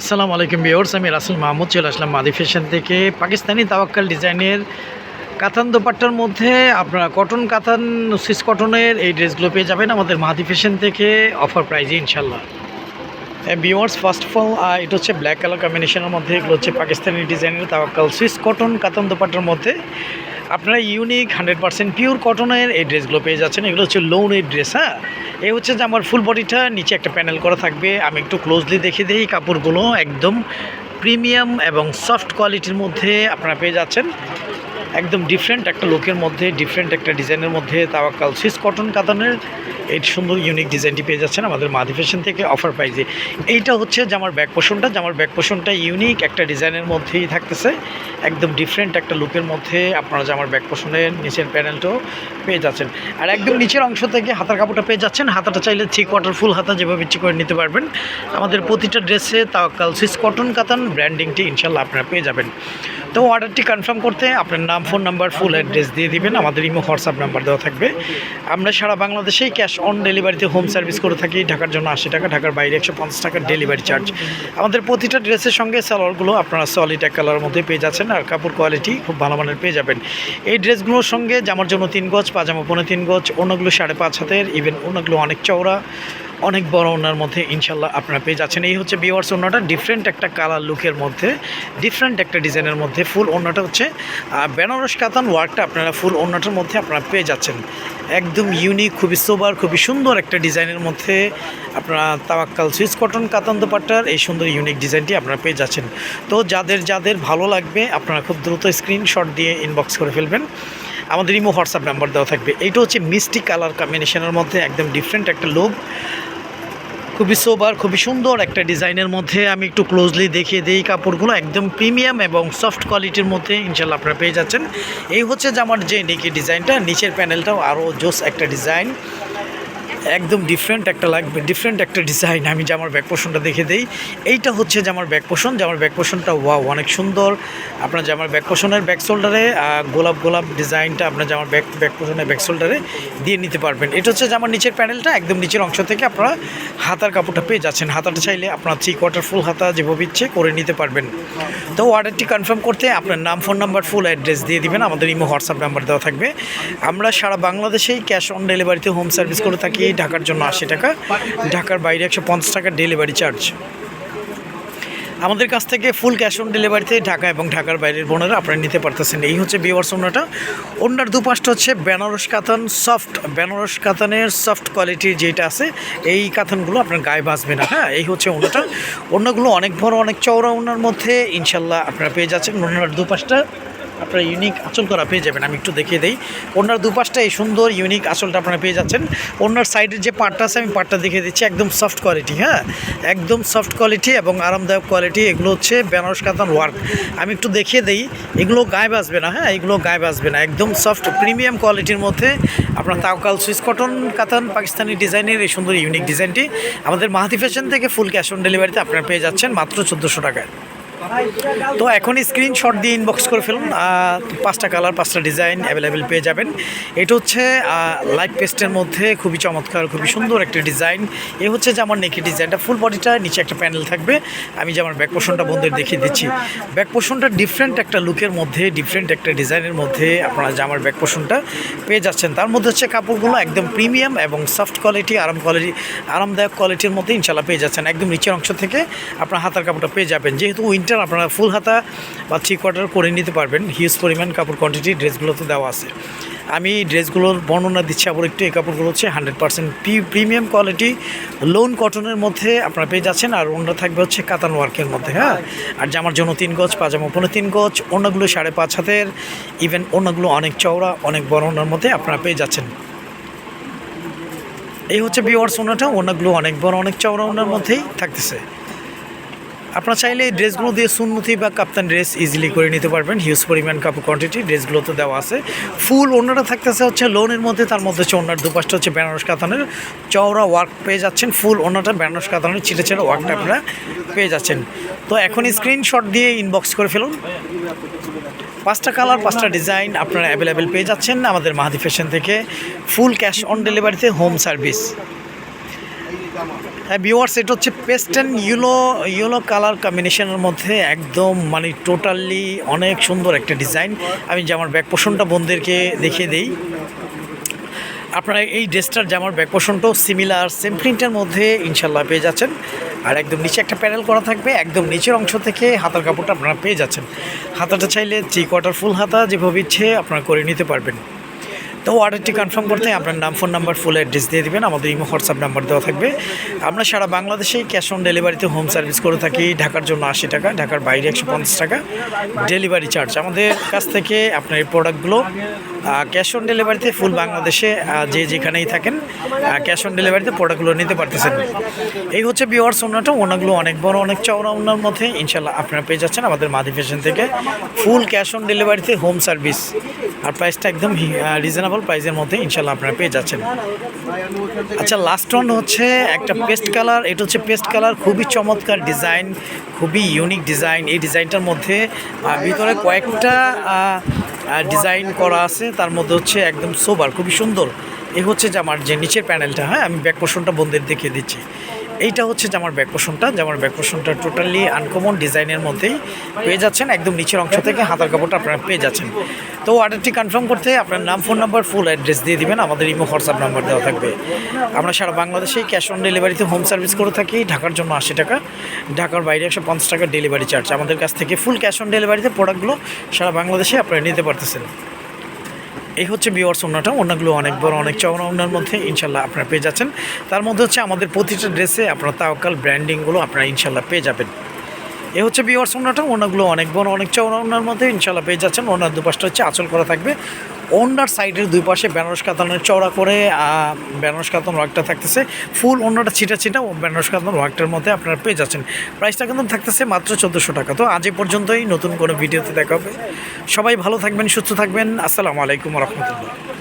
আসসালামু আলাইকুম বিয়র্স আমি রাসেল মাহমুদ, চলে আসলাম মাদি ফ্যাশন থেকে। পাকিস্তানি তাওয়াক্কাল ডিজাইনের কাতান দোপাট্টার মধ্যে আপনারা কটন কাতান সিস কটনের এই ড্রেসগুলো পেয়ে যাবেন আমাদের মাদি ফ্যাশন থেকে। অফার প্রাইজে ইনশাল্লাহ বিওয়ার্স ফার্স্ট অফ অল এটা হচ্ছে ব্ল্যাক কালার কম্বিনেশনের মধ্যে, এগুলো হচ্ছে পাকিস্তানি ডিজাইনের তাওয়াক্কাল। সুইস কটন কাতান দোপাট্টার মধ্যে আপনারা ইউনিক হান্ড্রেড পার্সেন্ট পিওর কটনের এই ড্রেসগুলো পেয়ে যাচ্ছেন। এগুলো হচ্ছে লোনের ড্রেস হ্যাঁ? এই হচ্ছে যে আমার ফুল বডিটা নিচে একটা প্যানেল করা থাকবে। আমি একটু ক্লোজলি দেখে দিই কাপড়গুলো, একদম প্রিমিয়াম এবং সফট কোয়ালিটির মধ্যে আপনারা পেয়ে যাচ্ছেন। একদম ডিফারেন্ট একটা লুকের মধ্যে ডিফারেন্ট একটা ডিজাইনের মধ্যে তাওয়াক্কাল। সুইস কটন কাতানের এই সুন্দর ইউনিক ডিজাইনটি পেয়ে যাচ্ছেন আমাদের মাদি ফ্যাশন থেকে অফার প্রাইজে এইটা হচ্ছে জামার ব্যাক পোষণটা জামার ব্যাক পোষণটা ইউনিক একটা ডিজাইনের মধ্যেই থাকতেছে। একদম ডিফারেন্ট একটা লুকের মধ্যে আপনারা জামার ব্যাক পোষণের নিচের প্যানেলটাও পেয়ে যাচ্ছেন। আর একদম নিচের অংশ থেকে হাতার কাপড়টা পেয়ে যাচ্ছেন। হাতাটা চাইলে থ্রি কোয়ার্টার ফুল হাতা যেভাবে ইচ্ছে করে নিতে পারবেন। আমাদের প্রতিটা ড্রেসে তাওয়াক্কাল সুইস কটন কাতান ব্র্যান্ডিংটি ইনশাল্লাহ আপনারা পেয়ে যাবেন। তো অর্ডারটি কনফার্ম করতে আপনার নাম ফোন নাম্বার ফুল অ্যাড্রেস দিয়ে দিবেন। আমাদের ইমো হোয়াটসঅ্যাপ নাম্বার দেওয়া থাকবে। আমরা সারা বাংলাদেশেই ক্যাশ অন ডেলিভারিতে হোম সার্ভিস করে থাকি। ঢাকার জন্য আশি টাকা, ঢাকার বাইরে একশো পঞ্চাশ টাকার ডেলিভারি চার্জ আমাদের প্রতিটা ড্রেসের সঙ্গে সালোয়ারগুলো আপনারা সলিড এক কালারের মধ্যে পেয়ে যাচ্ছেন আর কাপড় কোয়ালিটি খুব ভালো মানের পেয়ে যাবেন। এই ড্রেসগুলোর সঙ্গে জামার জন্য তিন গজ, পাজামা পনেরো তিন গজ, অন্যগুলো সাড়ে পাঁচ হাতের ইভেন অন্যগুলো অনেক চওড়া। অনেক বড় ওনার মধ্যে ইনশাল্লাহ আপনারা পেয়ে যাচ্ছেন। এই হচ্ছে বিওয়ার্স ওনাটা ডিফারেন্ট একটা কালার লুকের মধ্যে ডিফারেন্ট একটা ডিজাইনের মধ্যে ফুল ওনাটা হচ্ছে বেনারস কাতান ওয়ার্কটা আপনারা ফুল ওনাটার মধ্যে আপনারা পেয়ে যাচ্ছেন। একদম ইউনিক খুবই সোবার খুবই সুন্দর একটা ডিজাইনের মধ্যে আপনারা তাওয়াক্কাল সুইচ কটন কাতান দোপাট্টার এই সুন্দর ইউনিক ডিজাইনটি আপনারা পেয়ে যাচ্ছেন। তো যাদের যাদের ভালো লাগবে, আপনারা খুব দ্রুত স্ক্রিনশট দিয়ে ইনবক্স করে ফেলবেন। আমাদের ইমো হোয়াটসঅ্যাপ নাম্বার দেওয়া থাকবে। এইটা হচ্ছে মিষ্টি কালার কম্বিনেশনের মধ্যে একদম ডিফারেন্ট একটা লোক খুবই সোবার খুবই সুন্দর একটা ডিজাইনের মধ্যে আমি একটু ক্লোজলি দেখিয়ে দিই কাপড়গুলো একদম প্রিমিয়াম এবং সফট কোয়ালিটির মধ্যে ইনশাল্লাহ আপনারা পেয়ে যাচ্ছেন। এই হচ্ছে যে আমার যে নিকি ডিজাইনটা নিচের প্যানেলটাও আরও জোস একটা ডিজাইন একদম ডিফারেন্ট একটা লাগবে ডিফারেন্ট একটা ডিজাইন আমি জামার ব্যাক পোষণটা দেখে দিই, এইটা হচ্ছে জামার ব্যাক পোষণ জামার ব্যাক পোষণটা ওয়াও অনেক সুন্দর। আপনার জামার ব্যাক পোষণের ব্যাক শোল্ডারে গোলাপ গোলাপ ডিজাইনটা আপনার জামার ব্যাক ব্যাক পোষণের ব্যাক শোল্ডারে দিয়ে নিতে পারবেন। এটা হচ্ছে জামার নিচের প্যানেলটা একদম নিচের অংশ থেকে আপনারা হাতার কাপড়টা পেয়ে যাচ্ছেন। হাতাটা চাইলে আপনার থ্রি কোয়ার্টার ফুল হাতা যেভাবে ইচ্ছে করে নিতে পারবেন। তো অর্ডারটি কনফার্ম করতে আপনার নাম ফোন নাম্বার ফুল অ্যাড্রেস দিয়ে দিবেন। আমাদের ইমো হোয়াটসঅ্যাপ নাম্বার দেওয়া থাকবে। আমরা সারা বাংলাদেশেই ক্যাশ অন ডেলিভারিতে হোম সার্ভিস করে থাকি। ঢাকার জন্য আশি টাকা। ঢাকার বাইরে একশো পঞ্চাশ টাকার ডেলিভারি চার্জ। আমাদের কাছ থেকে ফুল ক্যাশ অন ডেলিভারিতে ঢাকা এবং ঢাকার বাইরের বোনেরা আপনারা নিতে পারতেছেন। এই হচ্ছে বিওয়ার্স ওনাটা ওনার দুপাশটা হচ্ছে বেনারস কাতান সফট, বেনারস কাতানের সফট কোয়ালিটির যেটা আছে, এই কাতানগুলো আপনার গায়ে বাঁচবে না। হ্যাঁ এই হচ্ছে ওনাটা অন্যগুলো অনেক বড়, অনেক চওড়া ওনার মধ্যে ইনশাল্লাহ আপনারা পেয়ে যাচ্ছেন। ওনার দুপাশটা আপনারা ইউনিক আঁচল করা পেয়ে যাবেন, আমি একটু দেখিয়ে দিই। ওনার দুপাশটা এই সুন্দর ইউনিক আঁচলটা আপনারা পেয়ে যাচ্ছেন। ওনার সাইডের যে পার্টটা আছে, আমি পার্টটা দেখিয়ে দিচ্ছি, একদম সফট কোয়ালিটি হ্যাঁ? একদম সফট কোয়ালিটি এবং আরামদায়ক কোয়ালিটি এগুলো হচ্ছে বেনারস কাতান ওয়ার্ক আমি একটু দেখিয়ে দিই, এগুলো গায়ে বাসবে না হ্যাঁ? এগুলো গায়ে বাসবে না, একদম সফট প্রিমিয়াম কোয়ালিটির মধ্যে আপনার তাওকাল সুইস কটন কাতান পাকিস্তানি ডিজাইনের এই সুন্দর ইউনিক ডিজাইনটি আমাদের মাহাতি ফ্যাশন থেকে ফুল ক্যাশ অন ডেলিভারিতে আপনারা পেয়ে যাচ্ছেন মাত্র চোদ্দোশো টাকায়। তো এখন স্ক্রিনশট দিয়ে ইনবক্স করে ফেলুন। পাঁচটা কালার পাঁচটা ডিজাইন অ্যাভেলেবেল পেয়ে যাবেন। এটা হচ্ছে লাইট পেস্টের মধ্যে খুবই চমৎকার, খুবই সুন্দর একটা ডিজাইন এ হচ্ছে যে আমার নেকি ডিজাইনটা ফুল বডিটা নিচে একটা প্যানেল থাকবে। আমি যে আমার ব্যাক পোষণটা বন্ধুদের দেখিয়ে দিচ্ছি। ব্যাক পোষণটা ডিফারেন্ট একটা লুকের মধ্যে ডিফারেন্ট একটা ডিজাইনের মধ্যে আপনারা জামার ব্যাক পোষণটা পেয়ে যাচ্ছেন। তার মধ্যে হচ্ছে কাপড়গুলো একদম প্রিমিয়াম এবং সফট কোয়ালিটি আরাম কোয়ালিটি আরামদায়ক কোয়ালিটির মধ্যে ইনশাল্লাহ পেয়ে যাচ্ছেন। একদম নিচের অংশ থেকে আপনার হাতার কাপড়টা পেয়ে যাবেন। যেহেতু উইন্টার আপনারা ফুল হাতা বা থ্রি কোয়ার্টার করে নিতে পারবেন। হিউজ পরিমাণ কাপড় কোয়ান্টিটি ড্রেসগুলোতে দেওয়া আছে। আমি ড্রেসগুলোর বর্ণনা দিচ্ছি, আবার একটু এই কাপড়গুলো হচ্ছে hundred percent premium quality lawn কটনের মধ্যে আপনারা পেয়ে যাচ্ছেন, আর অন্য থাকবে হচ্ছে কাতান ওয়ার্কের মধ্যে হ্যাঁ? আর জামার জন্য তিন গজ, পাজামা পনেরো তিন গজ, অন্যগুলো সাড়ে পাঁচ হাতের ইভেন অন্যগুলো অনেক চওড়া, অনেক বড় ওনার মধ্যে আপনারা পেয়ে যাচ্ছেন। এই হচ্ছে বিওয়ার্স ওনাটা ওনাগুলো অনেক বড়, অনেক চওড়া ওনার মধ্যেই থাকতেছে। আপনারা চাইলে এই ড্রেসগুলো দিয়ে সুন্নতি বা কাপ্তান ড্রেস ইজিলি করে নিতে পারবেন। হিউজ পরিমাণ কাপড় কোয়ান্টিটি ড্রেসগুলো তো দেওয়া আছে। ফুল ওনাটা থাকতেছে হচ্ছে লোনের মধ্যে, তার মধ্যে হচ্ছে ওনার দুপাশটা হচ্ছে বেনারস কাতানের চওড়া ওয়ার্ক পেয়ে যাচ্ছেন। ফুল ওনাটা বেনারস কাতানের ছিটে ছিটে ওয়ার্কটা আপনারা পেয়ে যাচ্ছেন। তো এখন স্ক্রিনশট দিয়ে ইনবক্স করে ফেলুন। পাঁচটা কালার পাঁচটা ডিজাইন আপনারা অ্যাভেলেবেল পেয়ে যাচ্ছেন আমাদের মাহাদি ফ্যাশন থেকে। ফুল ক্যাশ অন ডেলিভারিতে হোম সার্ভিস হ্যাঁ ভিউয়ার্স এটা হচ্ছে paste and yellow yellow colour কম্বিনেশনের মধ্যে একদম মানে টোটালি অনেক সুন্দর একটা ডিজাইন আমি জামার ব্যাক পোষণটা বোনদেরকে দেখিয়ে দিই। আপনারা এই ড্রেসটার জামার ব্যাক পোষণটাও সিমিলার সেম প্রিন্টের মধ্যে ইনশাল্লাহ পেয়ে যাচ্ছেন। আর একদম নিচে একটা প্যানেল করা থাকবে, একদম নিচের অংশ থেকে হাতার কাপড়টা আপনারা পেয়ে যাচ্ছেন। হাতাটা চাইলে থ্রি কোয়ার্টার ফুল হাতা যেভাবে ইচ্ছে আপনারা করে নিতে পারবেন। তো অর্ডারটি কনফার্ম করতে আপনার নাম ফোন নাম্বার ফুল অ্যাড্রেস দিয়ে দেবেন। আমাদের ইমো হোয়াটসঅ্যাপ নাম্বার দেওয়া থাকবে। আমরা সারা বাংলাদেশেই ক্যাশ অন ডেলিভারিতে হোম সার্ভিস করে থাকি। ঢাকার জন্য আশি টাকা, ঢাকার বাইরে একশো পঞ্চাশ টাকা। ডেলিভারি চার্জ আমাদের কাছ থেকে আপনার এই প্রোডাক্টগুলো ক্যাশ অন ডেলিভারিতে ফুল বাংলাদেশে যে যেখানেই থাকেন ক্যাশ অন ডেলিভারিতে প্রোডাক্টগুলো নিতে পারতেছেন। এই হচ্ছে বিওয়ার্স ওনাটা ওনাগুলো অনেক বড়, অনেক চওড়া ওনার মধ্যে। ইনশাল্লাহ আপনারা পেয়ে যাচ্ছেন আমাদের মাদি ফ্যাশন থেকে। ফুল ক্যাশ অন ডেলিভারিতে হোম সার্ভিস আর প্রাইসটা একদম রিজনেবল প্রাইসের মধ্যে ইনশাল্লাহ আপনারা পেয়ে যাচ্ছেন। আচ্ছা লাস্ট ওয়ান হচ্ছে একটা পেস্ট কালার এটা হচ্ছে পেস্ট কালার খুবই চমৎকার ডিজাইন খুবই ইউনিক ডিজাইন এই ডিজাইনটার মধ্যে ভিতরে কয়েকটা ডিজাইন করা আছে। তার মধ্যে হচ্ছে একদম সোবার খুবই সুন্দর। এই হচ্ছে যে আমার যে নিচের প্যানেলটা হ্যাঁ আমি ব্যাক পোর্শনটা বন্ধের দেখিয়ে দিচ্ছি। এইটা হচ্ছে যে আমার ব্যাক পোর্শনটা যে আমার ব্যাক পোর্শনটা টোটালি আনকমন ডিজাইনের মধ্যেই পেয়ে যাচ্ছেন, একদম নিচের অংশ থেকে হাতার কাপড়টা আপনারা পেয়ে যাচ্ছেন। তো অর্ডারটি কনফার্ম করতে আপনার নাম ফোন নাম্বার ফুল অ্যাড্রেস দিয়ে দিবেন, আমাদের ইমো হোয়াটসঅ্যাপ নাম্বার দেওয়া থাকবে। আমরা সারা বাংলাদেশেই ক্যাশ অন ডেলিভারিতে হোম সার্ভিস করে থাকি, ঢাকার জন্য আশি টাকা, ঢাকার বাইরে একশো পঞ্চাশ টাকা ডেলিভারি চার্জ আমাদের কাছ থেকে ফুল ক্যাশ অন ডেলিভারিতে প্রোডাক্টগুলো সারা বাংলাদেশে আপনারা নিতে পারতেছেন। এই হচ্ছে বিওয়ার্স ওনাটা ওনাগুলো অনেক বড়, অনেক চওড়া ওনার মধ্যে ইনশাল্লাহ আপনারা পেয়ে যাচ্ছেন। তার মধ্যে হচ্ছে আমাদের প্রতিটা ড্রেসে আপনার তাওকাল ব্র্যান্ডিংগুলো আপনারা ইনশাল্লাহ পেয়ে যাবেন। এ হচ্ছে বিওয়ার্স ওনাটা ওনাগুলো অনেক বড়, অনেক চওড়া ওনার মধ্যে ইনশাল্লাহ পেয়ে যাচ্ছেন। ওনার দুপাশটা হচ্ছে আঁচল করা থাকবে। ওনার সাইডের দুই পাশে বেনারস কাতানের চওড়া করে বেনারস কাতান ওয়ার্কটা থাকতেছে। ফুল অন্যটা ছিটা ছিটা বেনারস কাতান ওয়ার্কটার মধ্যে আপনারা পেয়ে যাচ্ছেন। প্রাইসটা কিন্তু থাকতেছে মাত্র চোদ্দোশো টাকা। তো আজ পর্যন্তই, নতুন কোনো ভিডিওতে দেখা হবে। সবাই ভালো থাকবেন, সুস্থ থাকবেন। আসসালামু আলাইকুম রহমতুল্লাহ।